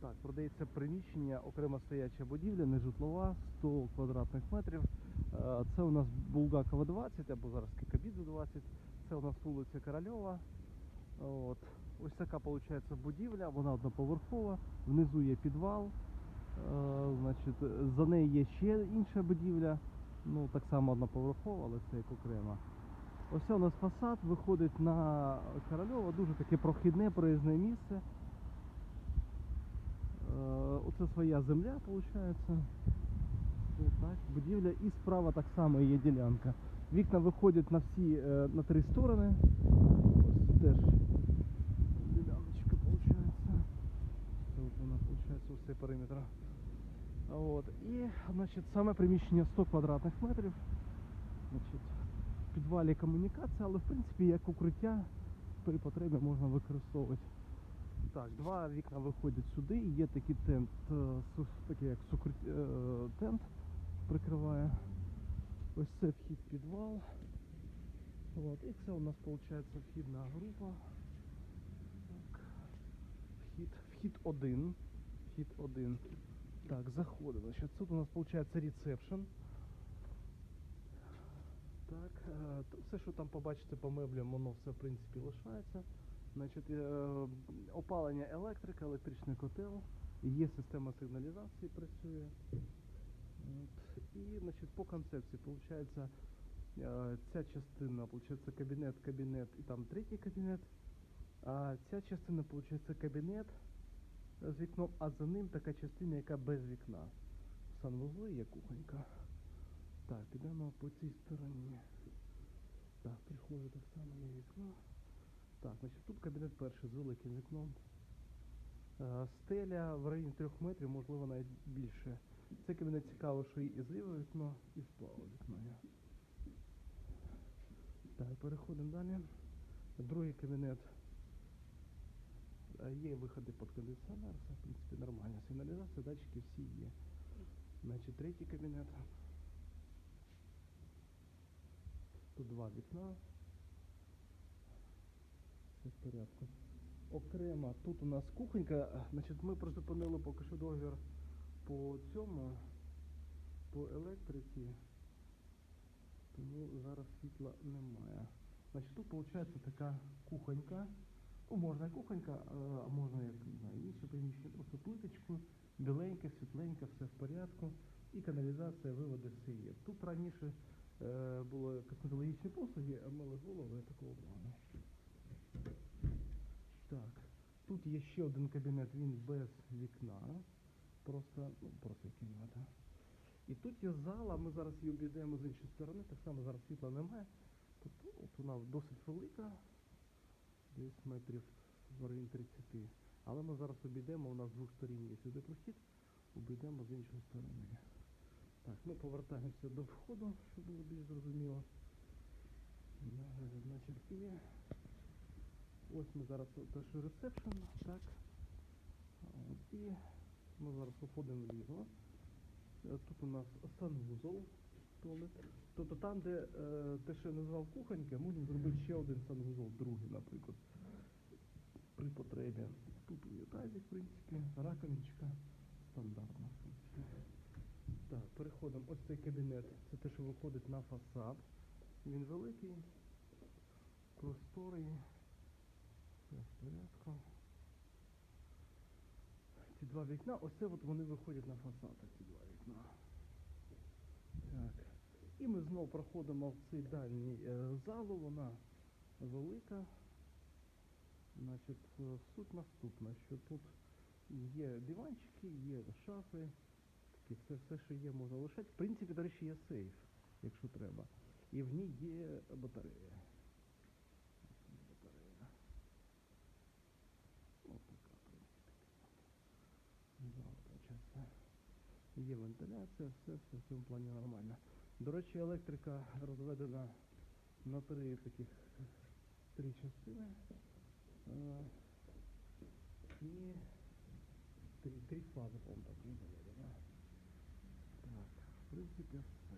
Так, продається приміщення, окрема стояча будівля, не житлова, 100 квадратних метрів. Е, Це у нас Булгакова 20 або зараз Кикабідзе 20. Це у нас вулиця Корольова. От. Ось така виходить будівля, вона одноповерхова, внизу є підвал. Е, Значить, за нею є ще інша будівля, ну так само одноповерхова, але це як окрема. Ось у нас фасад виходить на Корольова, дуже таке прохідне проїзне місце. Е, Оце своя земля, виходить. Так, будівля і справа так само є ділянка. Вікна виходять на всі е, на три сторони. Ось теж діляночка виходить. Це от вона виходить ось цей периметр. От. І значить, саме приміщення 100 квадратних метрів. Значить, підвалі комунікація, але в принципі як укриття при потребі можна використовувати. Так, два вікна виходять сюди, і є такий тент, е, такий як сукр- е, тент прикриває. Ось це вхід підвал. От, і це у нас виходить вхідна група. Так. Вхід, вхід один. Вхід один. Так, заходимо. Значить, тут у нас виходить ресепшн. Так, е, все, що там побачите по меблям, воно все в принципі лишається. Значить, е, опалення електрика, електричний котел, є система сигналізації працює. І значить, по концепції виходить, е, ця частина виходить, кабінет, кабінет і там третій кабінет. А ця частина виходить кабінет з вікном, а за ним така частина, яка без вікна. Санвузли є кухонька. Так, підемо по цій стороні. Так, прихожу так само є вікно. Так, значить тут кабінет перший з великим вікном. Е, Стеля в районі 3 метрів, можливо навіть більше. Це кабінет цікаво, що і зліве вікно, і справа вікно. Так, переходимо далі. Другий кабінет. Е, Є виходи під кондиціонер, все в принципі нормально. Сигналізація, датчики всі є. Значить, третій кабінет. Тут два вікна. Все в порядку. Окремо, тут у нас кухонька. Значить, ми призупинили поки що договір по цьому, по електриці. Тому зараз світла немає. Значить, тут виходить така кухонька. Ну, можна кухонька, а можна як не знаю, інше приміщення, просто плиточку, біленьке, світленьке, все в порядку. І каналізація, виводи все є. Тут раніше е, були косметологічні послуги, а мили голови такого плану. Так, тут є ще один кабінет, він без вікна. Просто, ну, просто кімната. І тут є зала, ми зараз її обійдемо з іншої сторони, так само зараз світла немає. Тут от вона досить велика, десь метрів в районі 30. Але ми зараз обійдемо, у нас з двох сторін є сюди прохід, обійдемо з іншої сторони. Так, ми повертаємося до входу, щоб було більш зрозуміло. Да, Значить, і ось ми зараз теж ресепшн, так. І ми зараз виходимо вліво. Е, Тут у нас санвузол. туалет. Тобто там, де те, що я назвав кухонька, можна зробити ще один санвузол, другий, наприклад. При потребі. Тут унітазик, в принципі, раковиночка стандартна. в. Так, переходимо. Ось цей кабінет. Це те, що виходить на фасад. Він великий, просторий. Порядку. Ці два вікна, ось це от вони виходять на фасад, ці два вікна. Так. І ми знову проходимо в цей дальній е, залу, вона велика. Значить, е, суть наступна, що тут є диванчики, є шафи, такі, все, все, що є, можна лишати. В принципі, до речі, є сейф, якщо треба. І в ній є батарея. Ось Батарея. Ось така, в принципі. Зал, получається. Є вентиляція, все, все в цьому плані нормально. До речі, електрика розведена на три таких три частини. Е, І три, три фази, по-моєму, так не заведено. Так, в принципі, все.